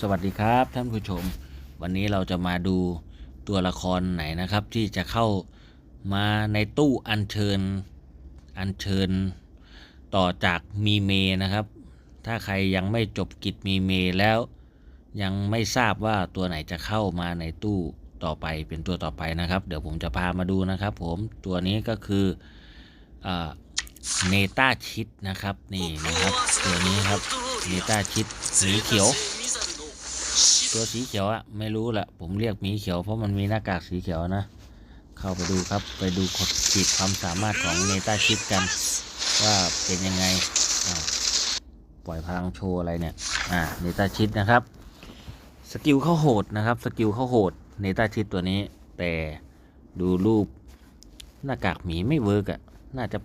สวัสดีครับท่านผู้ชม วันนี้เราจะมาดูตัวละครไหนนะครับ ที่จะเข้ามาในตู้อัญเชิญอัญเชิญ ต่อจากมีเมนะครับ ถ้าใครยังไม่จบกิจมีเมแล้ว ยังไม่ทราบว่าตัวไหนจะเข้ามาในตู้ต่อไปเป็นตัวต่อไปนะครับ เดี๋ยวผมจะพามาดูนะครับ ผมตัวนี้ก็คือเนต้าชิดนะครับนี่นะครับ ตัวนี้ครับเนต้าชิดสีเขียว ตัวสีเขียวอะไม่รู้แหละผมเรียกหมีเขียวเพราะมันมีหน้ากากสีเขียวนะ เข้าไปดูครับไปดูขดขีดความสามารถของเนต้าชิดกัน ว่าเป็นยังไงปล่อยพลังโชว์อะไรเนี่ยอ่าเนต้าชิดนะครับ สกิลเข้าโหดนะครับ สกิลเข้าโหดเนต้าชิดตัวนี้ แต่ดูรูปหน้ากากหมีไม่เวิร์กอะน่าจะ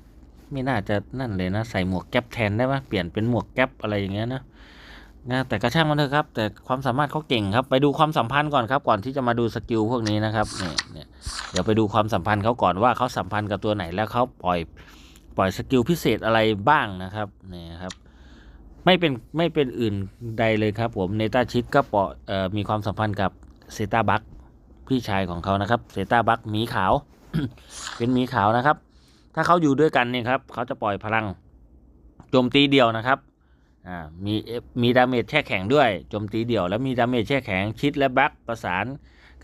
ไม่น่าจะนั่นเลยนะ ใส่หมวกแก๊ปแทนได้ไหมเปลี่ยนเป็นหมวกแก๊ปอะไรอย่างเงี้ยนะ นะแต่กระช่างมันเถอะครับ แต่ความสามารถเขาเก่งครับ ไปดูความสัมพันธ์ก่อนครับ ก่อนที่จะมาดูสกิลพวกนี้นะครับเนี่ยเนี่ยเดี๋ยวไปดูความสัมพันธ์เขาก่อนว่าเขาสัมพันธ์กับตัวไหนแล้วเขาปล่อยปล่อยสกิลพิเศษอะไรบ้างนะครับเนี่ยครับ ไม่เป็นไม่เป็นอื่นใดเลยครับ ผมเนต้าชิดก็ปล่อยเอ่อมีความสัมพันธ์กับเซตาบักพี่ชายของเขานะครับเซตาบักหมีขาว เป็นหมีขาวนะครับ ถ้าเขาอยู่ด้วยกันเนี่ยครับเขาจะปล่อยพลังโจมตีเดียวนะครับ อ่ามีมีดาเมจแช่แข็งด้วยโจมตีเดี่ยว แล้วมีดาเมจแช่แข็งชิดและบัคประสาน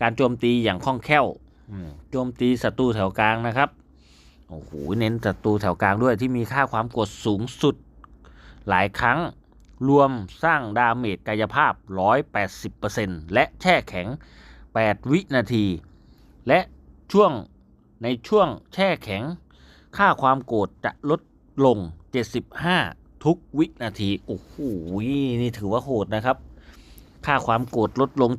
การโจมตีอย่างคล่องแคล่วอืมโจมตีศัตรูแถวกลางนะครับโอ้โหเน้นศัตรูแถวกลางด้วยที่มีค่าความกดสูงสุดหลายครั้งรวมสร้างดาเมจกายภาพ 180%และแช่แข็ง 8 วินาที และช่วงในช่วงแช่แข็ง ค่าความโกรธจะลดลง 75 ทุกวินาที โอ้โห นี่ถือว่าโหดนะครับ ค่าความโกรธลดลง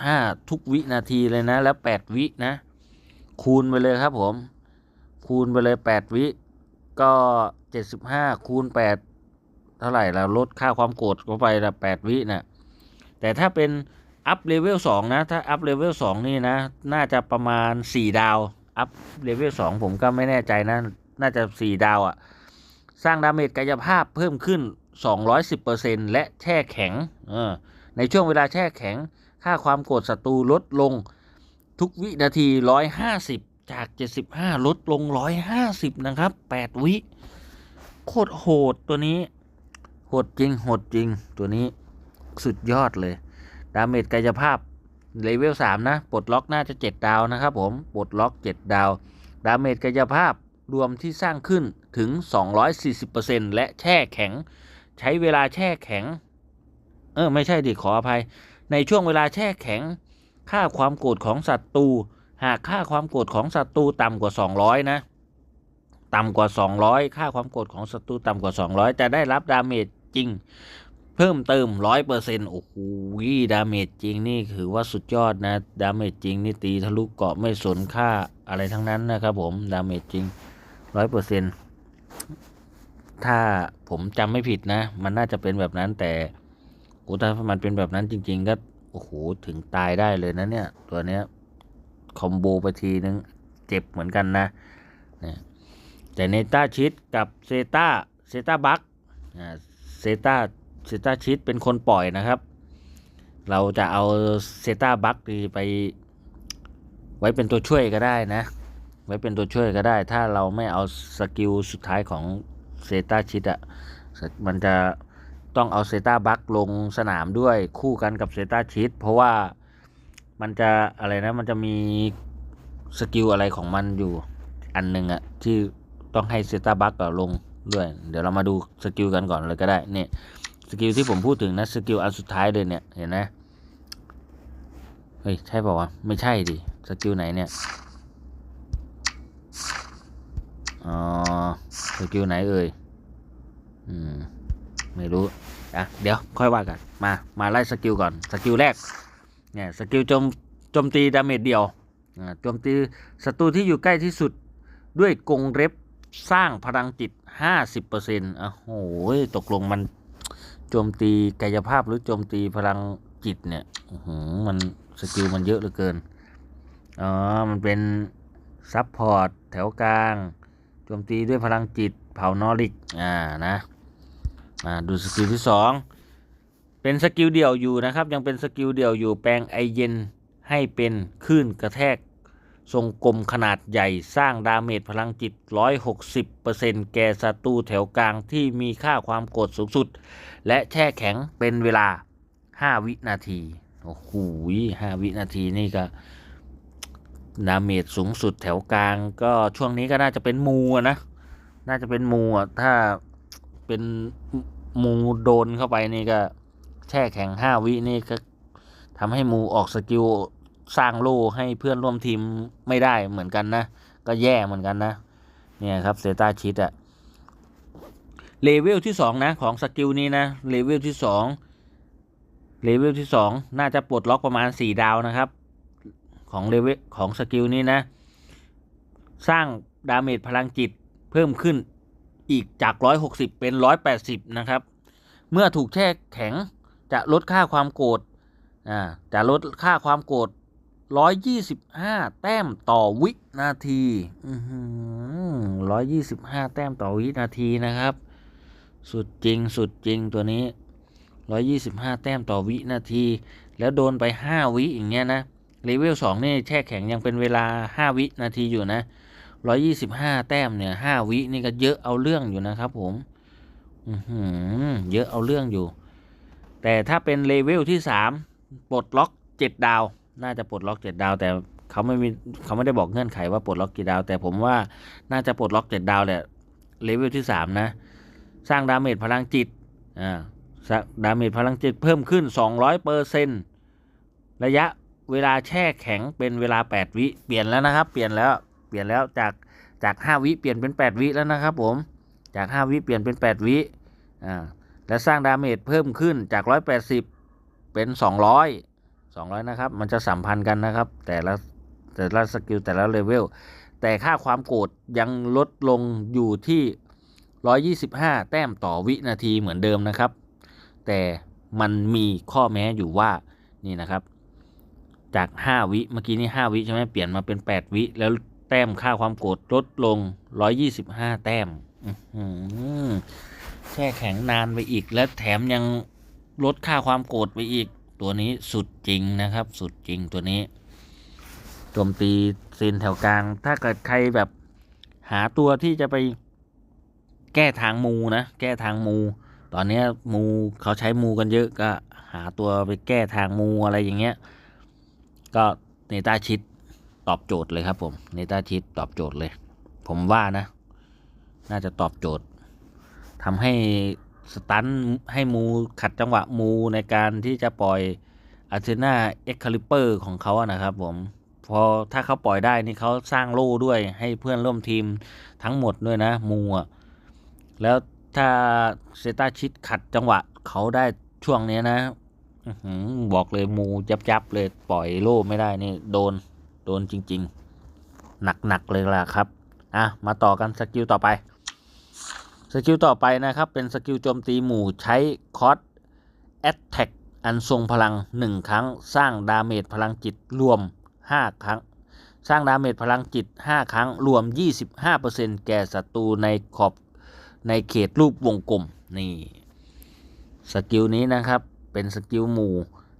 75 ทุกวินาทีเลยนะ แล้ว 8 วินะ คูณไปเลยครับผม คูณไปเลย 8 วิ ก็ 75 คูณ 8 เท่าไหร่แล้วลดค่าความโกรธเข้าไปละ8วินะแต่ถ้าเป็นอัพเลเวล2นะ ถ้าอัพเลเวล2นี่นะ น่าจะประมาณ 4 ดาว อัพเลเวล2ผมก็ไม่แน่ใจนะ น่าจะ 4 ดาวอะ่ะ สร้างดาเมจกายภาพเพิ่มขึ้น 210%และแช่แข็ง ในช่วงเวลาแช่แข็ง ค่าความโกรธศัตรูลดลงทุกวินาที 150 จาก 75 ลดลง 150 นะครับ 8 วิ โคตรโหดตัวนี้ โหดจริง โหดจริง ตัวนี้สุดยอดเลย ดาเมจกายภาพเลเวล 3 นะ ปลดล็อกน่าจะ 7 ดาวนะครับผม ปลดล็อก 7 ดาว ดาเมจกายภาพ รวมที่สร้างขึ้นถึง 240%และแช่แข็ง ใช้เวลาแช่แข็ง เออ ไม่ใช่ดิขออภัย ในช่วงเวลาแช่แข็ง ค่าความโกรธของศัตรูหากค่าความโกรธของศัตรูต่ำกว่า 200 นะ ต่ำกว่า 200 ค่าความโกรธของศัตรูต่ำกว่า 200 จะได้รับดาเมจจริง เพิ่มเติม 100%โอ้โหดาเมจจริงนี่ถือว่าสุดยอดนะ ดาเมจจริงนี่ตีทะลุเกาะไม่สนค่าอะไรทั้งนั้นนะครับผม ดาเมจจริง ร้อยเปอร์เซ็นถ้าผมจำไม่ผิดนะ มันน่าจะเป็นแบบนั้นแต่โอ้ถ้ามันเป็นแบบนั้นจริง ๆ ก็ โอ้โห ถึงตายได้เลยนะเนี่ย ตัวเนี้ย คอมโบไปทีนึง เจ็บเหมือนกันนะนี่ยแต่เนต้าชิดกับเซตาเซตาบักเซตาเซตาชิดเป็นคนปล่อยนะครับ เราจะเอาเซตาบักไปไว้เป็นตัวช่วยก็ได้นะ ไว้เป็นตัวช่วยก็ได้ ถ้าเราไม่เอาสกิลสุดท้ายของเซตาชิดอะมันจะต้องเอาเซตาบัคลงสนามด้วยคู่กันกับเซตาชิดเพราะว่ามันจะอะไรนะมันจะมีสกิลอะไรของมันอยู่อันหนึ่งอะที่ต้องให้เซตาบัคลงด้วย เดี๋ยวเรามาดูสกิลกันก่อนเลยก็ได้เนี่ยสกิลที่ผมพูดถึงนะสกิลอันสุดท้ายเลยเนี่ยเห็นไหมเฮ้ยใช่ป่าวะไม่ใช่ดิสกิลไหนเนี่ย อ๋อสกิลไหนเอ่ย อืม ไม่รู้ อะ เดี๋ยว ค่อยว่ากัน มา มาไล่สกิลก่อน สกิลแรก เนี่ย สกิลโจม โจมตีดาเมจเดียว อ่า โจมตีศัตรูที่อยู่ใกล้ที่สุดด้วยกงเร็บสร้างพลังจิต 50%อะโอ้ยตกลงมันโจมตีกายภาพหรือโจมตีพลังจิตเนี่ยหืมันสกิลมันเยอะเหลือเกิน อ๋อ มันเป็นซับพอร์ต แถวกลางโจมตีด้วยพลังจิตเผานอริกอ่านะมาดูสกิลที่สองเป็นสกิลเดี่ยวอยู่นะครับ ยังเป็นสกิลเดี่ยวอยู่แปลงไอเย็นให้เป็นคลื่นกระแทกทรงกลมขนาดใหญ่สร้างดาเมจพลังจิต 160%แก่ศัตรูแถวกลางที่มีค่าความโกรธสูงสุด และแช่แข็งเป็นเวลา 5 วินาที โอ้โห5วินาทีนี่ก็ ดาเมจสูงสุดแถวกลาง ก็ช่วงนี้ก็น่าจะเป็นมูอะนะ น่าจะเป็นมูอะถ้าเป็นมูโดนเข้าไปนี่ก็แช่แข็ง5วินี่ก็ทำให้มูออกสกิลสร้างโล่ให้เพื่อนร่วมทีมไม่ได้เหมือนกันนะ ก็แย่เหมือนกันนะ เนี่ยครับเซตาชิดอะเลเวลที่สองนะของสกิลนี้นะเลเวลที่สองเลเวลที่สองน่าจะปลดล็อกประมาณสี่ดาวนะครับ ของเลเวลของสกิลนี้นะ สร้างดาเมจพลังจิตเพิ่มขึ้นอีกจาก 160 เป็น 180 นะครับ เมื่อถูกแช่แข็งจะลดค่าความโกรธอ่าจะลดค่าความโกรธ 125 แต้มต่อวินาทีร้อยยี่สิบห้าแต้มต่อวินาทีนะครับ สุดจริงสุดจริงตัวนี้ 125 แต้มต่อวินาที แล้วโดนไป 5 วิอย่างเงี้ยนะ เลเวล2นี่แช่แข็งยังเป็นเวลา5วินาทีอยู่นะ125แต้มเนี่ย5วินี่ก็เยอะเอาเรื่องอยู่นะครับผม อืเยอะเอาเรื่องอยู่ แต่ถ้าเป็นเลเวลที่3ปลดล็อก7ดาว น่าจะปลดล็อก7ดาว แต่เขาไม่มีเขาไม่ได้บอกเงื่อนไขว่าปลดล็อกกี่ดาว แต่ผมว่าน่าจะปลดล็อก7ดาวแหละเลเวลที่3นะ สร้างดาเมจพลังจิตอ่าดาเมจพลังจิตเพิ่มขึ้น200เปอร์เซ็นระยะ เวลาแช่แข็งเป็นเวลา 8 วิเปลี่ยนแล้วนะครับ เปลี่ยนแล้วเปลี่ยนแล้วจากจาก 5 วิเปลี่ยนเป็น 8 วิแล้วนะครับผมจาก 5 วิเปลี่ยนเป็น 8 วิอ่าและสร้างดาเมจเพิ่มขึ้นจาก 180 เป็น 200 200 นะครับ มันจะสัมพันธ์กันนะครับ แต่ละแต่ละสกิลแต่ละเลเวลแต่ค่าความโกรธยังลดลงอยู่ที่ 125 แต้มต่อวินาทีเหมือนเดิมนะครับ แต่มันมีข้อแม้อยู่ว่านี่นะครับ จาก 5 วิเมื่อกี้นี่5วิใช่ไหมเปลี่ยนมาเป็น 8 วิ แล้วแต้มค่าความโกรธลดลง 125 แต้มแช่แข็งนานไปอีก และแถมยังลดค่าความโกรธไปอีก ตัวนี้สุดจริงนะครับ สุดจริงตัวนี้โจมตีซีนแถวกลาง ถ้าเกิดใครแบบหาตัวที่จะไปแก้ทางมูนะ แก้ทางมู ตอนนี้มูเขาใช้มูกันเยอะก็หาตัวไปแก้ทางมูอะไรอย่างเงี้ย ก็เนต้าชิดตอบโจทย์เลยครับผมเนต้าชิดตอบโจทย์เลย ผมว่านะ น่าจะตอบโจทย์ทำให้สตันให้มูขัดจังหวะมูในการที่จะปล่อยอาร์เทนาเอ็กคาลิเปอร์ของเขาอะนะครับผมพอถ้าเขาปล่อยได้นี่เขาสร้างโล่ด้วยให้เพื่อนร่วมทีมทั้งหมดด้วยนะ มูอะแล้วถ้าเซตาชิดขัดจังหวะเขาได้ช่วงนี้นะ บอกเลยมูยับยับๆเลยปล่อยโล่ไม่ได้นี่โดนโดนจริง ๆ หนัก ๆ เลยล่ะครับ อะ มาต่อกันสกิลต่อไป สกิลต่อไปนะครับ เป็นสกิลโจมตีหมู่ใช้คอสแอตแทกอันทรงพลัง 1 ครั้ง สร้างดาเมจพลังจิตรวม 5 ครั้ง สร้างดาเมจพลังจิต 5 ครั้ง รวม 25%แก่ศัตรูในขอบในเขตรูปวงกลมนี่สกิลนี้นะครับ เป็นสกิลหมู่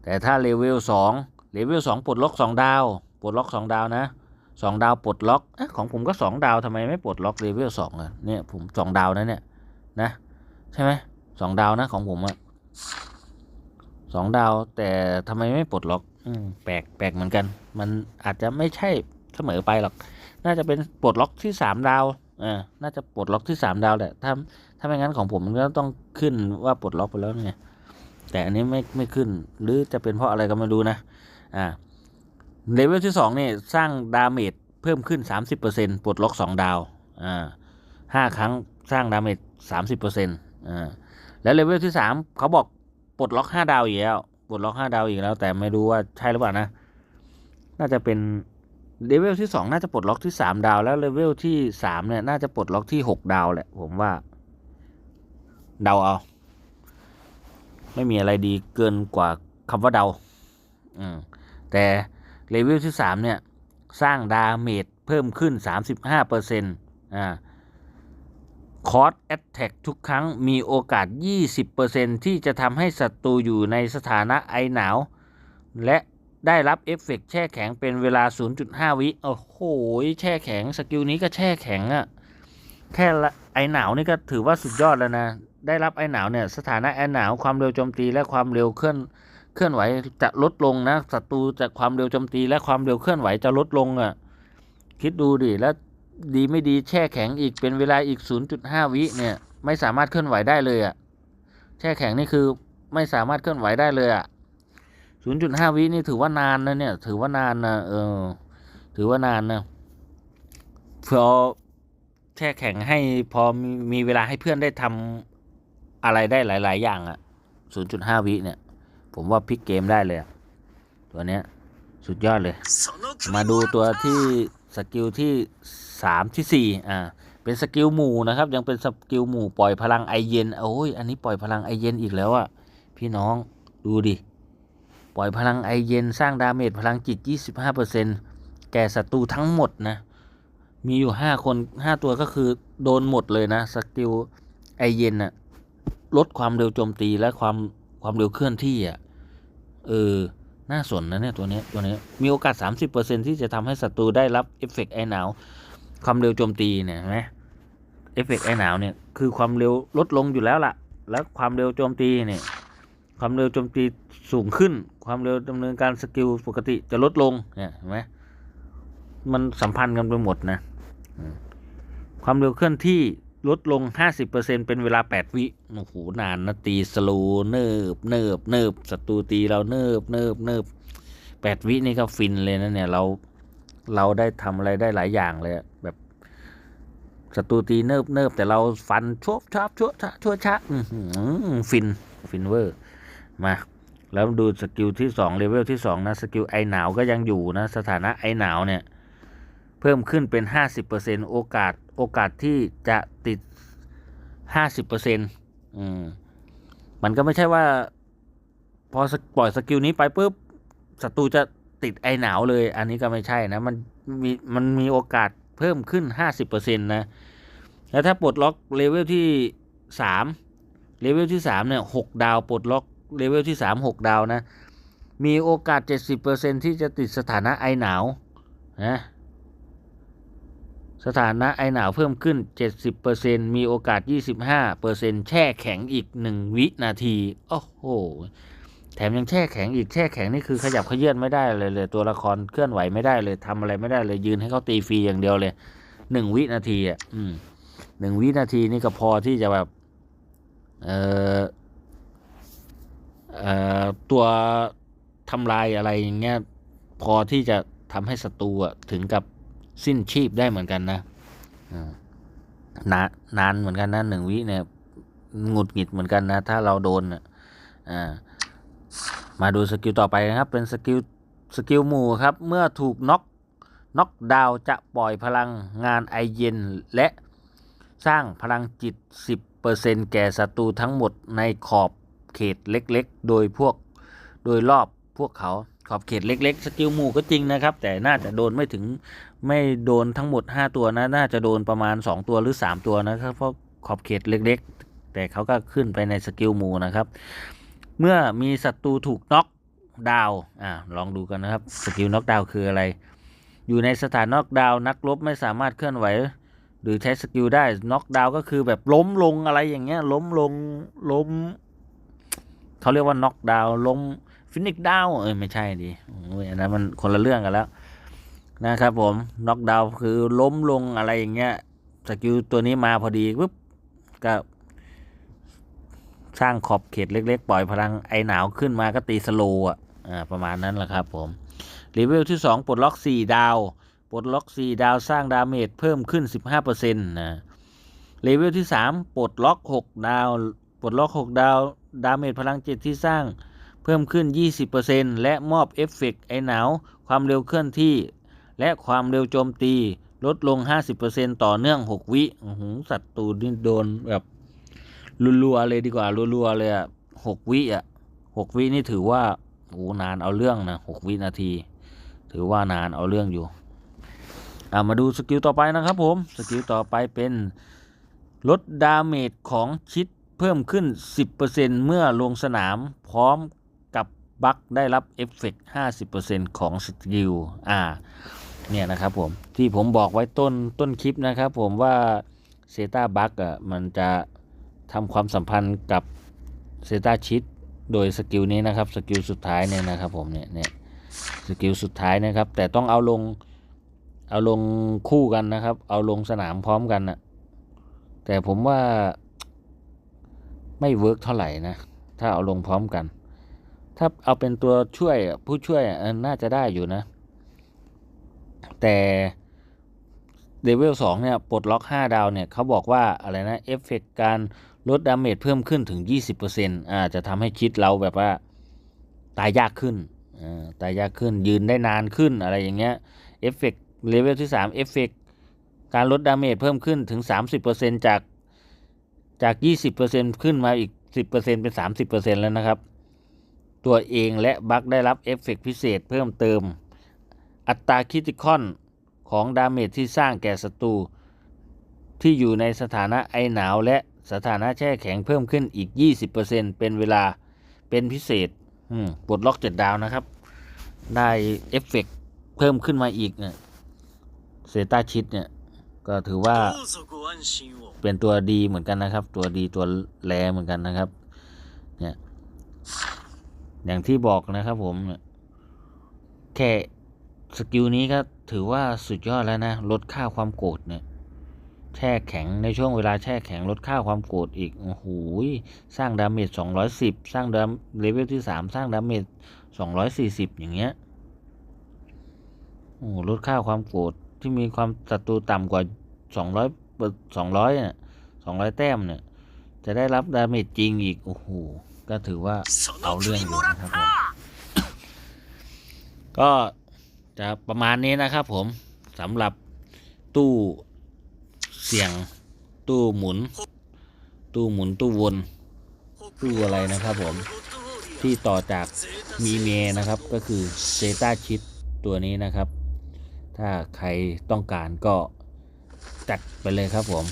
แต่ถ้าเลเวล2เลเวล2ปลดล็อก2 ดาว ปลดล็อก 2 ดาวนะ2ดาวปลดล็อกเอ๊ะของผมก็ 2 ดาวทำไมไม่ปลดล็อกเลเวล2อะเนี่ยผม 2 ดาวนะเนี่ยนะใช่ไหมสองดาวนะของผมอะสองดาวแต่ทำไมไม่ปลดล็อก อืมแปลกแปลกเหมือนกัน มันอาจจะไม่ใช่เสมอไปหรอก น่าจะเป็นปลดล็อกที่สามดาวอ่าน่าจะปลดล็อกที่สามดาวแหละถ้าถ้าไม่งั้นของผมมันก็ต้องขึ้นว่าปลดล็อกไปแล้วไง แต่อันนี้ไม่ไม่ขึ้น หรือจะเป็นเพราะอะไรก็ไม่รู้นะอ่าเลเวลที่สองนี่ยสร้างดาเมจเพิ่มขึ้น 30%ปลดล็อกสองดาวอ่าห้าครั้งสร้างดาเมจ30%อ่าแล้วเลเวลที่สามเขาบอกปลดล็อกห้าดาวอีกแล้วปลดล็อกห้าดาวอีกแล้ว แต่ไม่รู้ว่าใช่หรือเปล่านะ น่าจะเป็นเลเวลที่สองน่าจะปลดล็อกที่สามดาว แล้วเลเวลที่สามเนี่ยน่าจะปลดล็อกที่หกดาวแหละผมว่าเดาเอา ไม่มีอะไรดีเกินกว่าคำว่าเดาอืมแต่เลเวลที่สามเนี่ย สร้างดาเมจเพิ่มขึ้นสามสิบห้าเปอร์เซ็นต์อ่าคอร์สแอตแทกทุกครั้งมีโอกาส 20%ที่จะทำให้ศัตรูอยู่ในสถานะไอหนาว และได้รับเอฟเฟกต์แช่แข็งเป็นเวลา 0.5 วิโอ้โห แช่แข็ง สกิลนี้ก็แช่แข็งอะแค่ไอหนาวนี่ก็ถือว่าสุดยอดแล้วนะ ได้รับไอหนาวเนี่ยสถานะไอหนาวความเร็วโจมตีและความเร็วเคลื่อนเคลื่อนไหวจะลดลงนะศัตรูจะความเร็วโจมตีและความเร็วเคลื่อนไหวจะลดลงอะคิดดูดิแล้วดีไม่ดีแช่แข็งอีกเป็นเวลาอีก 0.5 วิเนี่ยไม่สามารถเคลื่อนไหวได้เลยอะแช่แข็งนี่คือไม่สามารถเคลื่อนไหวได้เลยอะศูนย์จุดห้าวินี่ถือว่านานนะเนี่ย ถือว่านานนะเออ ถือว่านานนะพอแช่แข็งให้พอมีมีเวลาให้เพื่อนได้ทำ อะไรได้หลาย ๆ อย่างอะ่ะศูนย์จุดห้าวิเนี่ย ผมว่าพลิกเกมได้เลยอะตัวเนี้ยสุดยอดเลย มาดูตัวที่สกิลที่สามที่สี่อ่า เป็นสกิลหมู่นะครับ ยังเป็นสกิลหมู่ปล่อยพลังไอเย็น โอ้ย อันนี้ปล่อยพลังไอเย็นอีกแล้วอะพี่น้องดูดิ ปล่อยพลังไอเย็นสร้างดาเมจพลังจิต 25%แก่ศัตรูทั้งหมดนะ มีอยู่ 5 คน 5 ตัวก็คือโดนหมดเลยนะ สกิลไอเย็นน่ะ ลดความเร็วโจมตีและความความเร็วเคลื่อนที่อะเออน่าสนนะเนี่ยตัวนี้ตัวนี้มีโอกาส 30%ที่จะทำให้ศัตรูได้รับเอฟเฟกต์ไอหนาว ความเร็วโจมตีเนี่ยเห็นไหมเอฟเฟกต์ไอหนาวเนี่ยคือความเร็วลดลงอยู่แล้วล่ะ แล้วความเร็วโจมตีเนี่ยความเร็วโจมตีสูงขึ้น ความเร็วดำเนินการสกิลปกติจะลดลงเนี่ยเห็นไหมมันสัมพันธ์กันไปหมดนะ ความเร็วเคลื่อนที่ ลดลง 50%เป็นเวลา 8 วิโอ้โหนานนะตีสโลว์เนิบเนิบเนิบศัตรูตีเราเนิบเนิบเนิบ8วินี่ก็ฟินเลยนะเนี่ยเราเราได้ทำอะไรได้หลายอย่างเลยแบบศัตรูตีเนิบเนิบแต่เราฟันชวบชอบชั่วชะชั่วชะอื้อหือฟินฟินเวอร์มาแล้วดูสกิลที่สองเลเวลที่สองนะสกิลไอหนาวก็ยังอยู่นะสถานะไอหนาวเนี่ย เพิ่มขึ้นเป็นห้าสิบเปอร์เซ็นโอกาส โอกาสที่จะติดห้าสิบเปอร์เซ็นอืมมันก็ไม่ใช่ว่า พอปล่อยสกิลนี้ไปปุ๊บศัตรูจะติดไอหนาวเลย อันนี้ก็ไม่ใช่นะ มันมีมันมีโอกาสเพิ่มขึ้นห้าสิบเปอร์เซ็นต์นะ แล้วถ้าปลดล็อกเลเวลที่สามเลเวลที่สามเนี่ยหกดาวปลดล็อกเลเวลที่สามหกดาวนะ มีโอกาสเจ็ดสิบเปอร์เซ็นที่จะติดสถานะไอหนาวนะ สถานะไอหนาวเพิ่มขึ้นเจ็ดสิบเปอร์เซ็นมีโอกาสยี่สิบห้าเปอร์เซ็นแช่แข็งอีกหนึ่งวินาที โอ้โห แถมยังแช่แข็งอีก แช่แข็งนี่คือขยับเขยื่อนไม่ได้เลยเลย ตัวละครเคลื่อนไหวไม่ได้เลยทำอะไรไม่ได้เลย ยืนให้เขาตีฟรีอย่างเดียวเลย หนึ่งวินาทีอะ อืมหนึ่งวินาทีนี่ก็พอที่จะแบบ เอ่อ เอ่อ ตัวทำลายอะไรอย่างเงี้ย พอที่จะทำให้ศัตรูอะถึงกับ สิ้นชีพได้เหมือนกันนะนานนานเหมือนกันนะหนึ่งวิเนี่ยหงุดหงิดเหมือนกันนะ ถ้าเราโดนอะอ่ามาดูสกิลต่อไปนะครับ เป็นสกิลสกิลหมู่ครับ เมื่อถูกน็อกน็อกดาวจะปล่อยพลังงานไอเย็น และสร้างพลังจิต 10%แก่ศัตรูทั้งหมดในขอบเขตเล็กๆ โดยพวกโดยรอบพวกเขาขอบเขตเล็ก ๆ สกิลหมู่ก็จริงนะครับ แต่น่าจะโดนไม่ถึง ไม่โดนทั้งหมด 5 ตัวนะน่าจะโดนประมาณ 2 ตัวหรือ 3 ตัวนะครับเพราะขอบเขตเล็กๆ แต่เขาก็ขึ้นไปในสกิลมูนะครับ เมื่อมีศัตรูถูกน็อกดาว์อ่าลองดูกันนะครับสกิลน็อกดาว์คืออะไร อยู่ในสถานน็อกดาวนักรบไม่สามารถเคลื่อนไหว หรือใช้สกิลได้น็อกดาว์ก็คือแบบล้มลงอะไรอย่างเงี้ยล้มลงล้มเขาเรียกว่าน็อกดาว์ล้มฟินิกดาวเออไม่ใช่ดิโอ้ยอันนั้นมันคนละเรื่องกันแล้ว นะครับผมน็อกดาวคือล้มลงอะไรอย่างเงี้ยสกิลตัวนี้มาพอดีปุ๊บก็สร้างขอบเขตเล็ก ๆ ปล่อยพลังไอหนาวขึ้นมาก็ตีสโลอะอ่าประมาณนั้นแหละครับผมเลเวลที่ 2 ปลดล็อก 4 ดาว ปลดล็อก 4 ดาวสร้างดาเมจเพิ่มขึ้น 15%นะเลเวลที่ 3 ปลดล็อก 6 ดาว ปลดล็อก 6 ดาว ดาเมจพลังจิตที่สร้างเพิ่มขึ้น 20%และมอบเอฟเฟกต์ไอหนาว ความเร็วเคลื่อนที่ และความเร็วโจมตีลดลง 50%ต่อเนื่อง 6 วิโอ้โหศัตรูนี่โดนแบบรัวๆเลยดีกว่ารัวๆเลยอะหกวิอะหกวินี่ถือว่าโอ้นานเอาเรื่องนะหกวินาที ถือว่านานเอาเรื่องอยู่อ่ามาดูสกิลต่อไปนะครับผม สกิลต่อไปเป็นลดดาเมจของชิดเพิ่มขึ้น 10%เมื่อลงสนามพร้อมกับบัคได้รับเอฟเฟกต์50%ของสกิลอ่า เนี่ยนะครับผมที่ผมบอกไว้ต้นต้นคลิปนะครับผมว่าเซตาบัคอะมันจะทำความสัมพันธ์กับเซตาชิดโดยสกิลนี้นะครับสกิลสุดท้ายเนี่ยนะครับผมเนี่ยเนี่ยสกิลสุดท้ายนะครับ แต่ต้องเอาลงเอาลงคู่กันนะครับ เอาลงสนามพร้อมกันนะแต่ผมว่าไม่เวิร์กเท่าไหร่นะ ถ้าเอาลงพร้อมกัน ถ้าเอาเป็นตัวช่วยผู้ช่วยน่าจะได้อยู่นะ แต่เลเวล2เนี่ยปลดล็อก 5 ดาวเนี่ยเขาบอกว่าอะไรนะเอฟเฟกการลดดาเมจเพิ่มขึ้นถึง 20%อ่าจะทำให้คิดเราแบบว่าตายยากขึ้นอ่าตายยากขึ้นยืนได้นานขึ้นอะไรอย่างเงี้ยเอฟเฟกเลเวลที่3เอฟเฟกการลดดาเมจเพิ่มขึ้นถึง 30%จากจาก 20%ขึ้นมาอีก 10%เป็น 30%แล้วนะครับ ตัวเองและบัคได้รับเอฟเฟกพิเศษเพิ่มเติม อัตราคิติคอนของดาเมจที่สร้างแก่ศัตรูที่อยู่ในสถานะไอหนาวและสถานะแช่แข็งเพิ่มขึ้นอีก 20%เป็นเวลาเป็นพิเศษปลดล็อกเจ็ดดาวนะครับ ได้เอฟเฟกเพิ่มขึ้นมาอีกเนี่ยเซตาชิดเนี่ย ก็ถือว่าเป็นตัวดีเหมือนกันนะครับ ตัวดีตัวแรเหมือนกันนะครับ เนี่ย อย่างที่บอกนะครับผม แค่ สกิลนี้ก็ถือว่าสุดยอดแล้วนะ ลดค่าความโกรธเนี่ย แช่แข็งในช่วงเวลาแช่แข็งลดค่าความโกรธอีก โอ้โห สร้างดาเมจ210 สร้างดามเลเวลที่ 3 สร้างดาเมจ240 อย่างเงี้ย โอ้ลดค่าความโกรธที่มีความศัตรูต่ำกว่า 200 200เนี่ย200 แต้มเนี่ย จะได้รับดาเมจจริงอีก โอ้โห ก็ถือว่าเอาเรื่องอยู่นะครับผมก็ จะประมาณนี้นะครับผมสำหรับตู้เสียงตู้หมุน ตู้หมุนตู้วนตู้อะไรนะครับผมที่ต่อจากมีเมนะครับก็คือเซตาชิดตัวนี้นะครับ ถ้าใครต้องการก็จัดไปเลยครับผม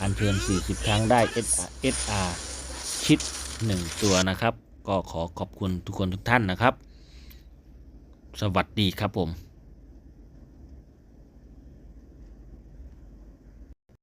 อันเชิญ 40 ครั้งได้ SR, SR ชิด 1 ตัวนะครับ ก็ขอขอบคุณทุกคนทุกท่านนะครับ สวัสดีครับผม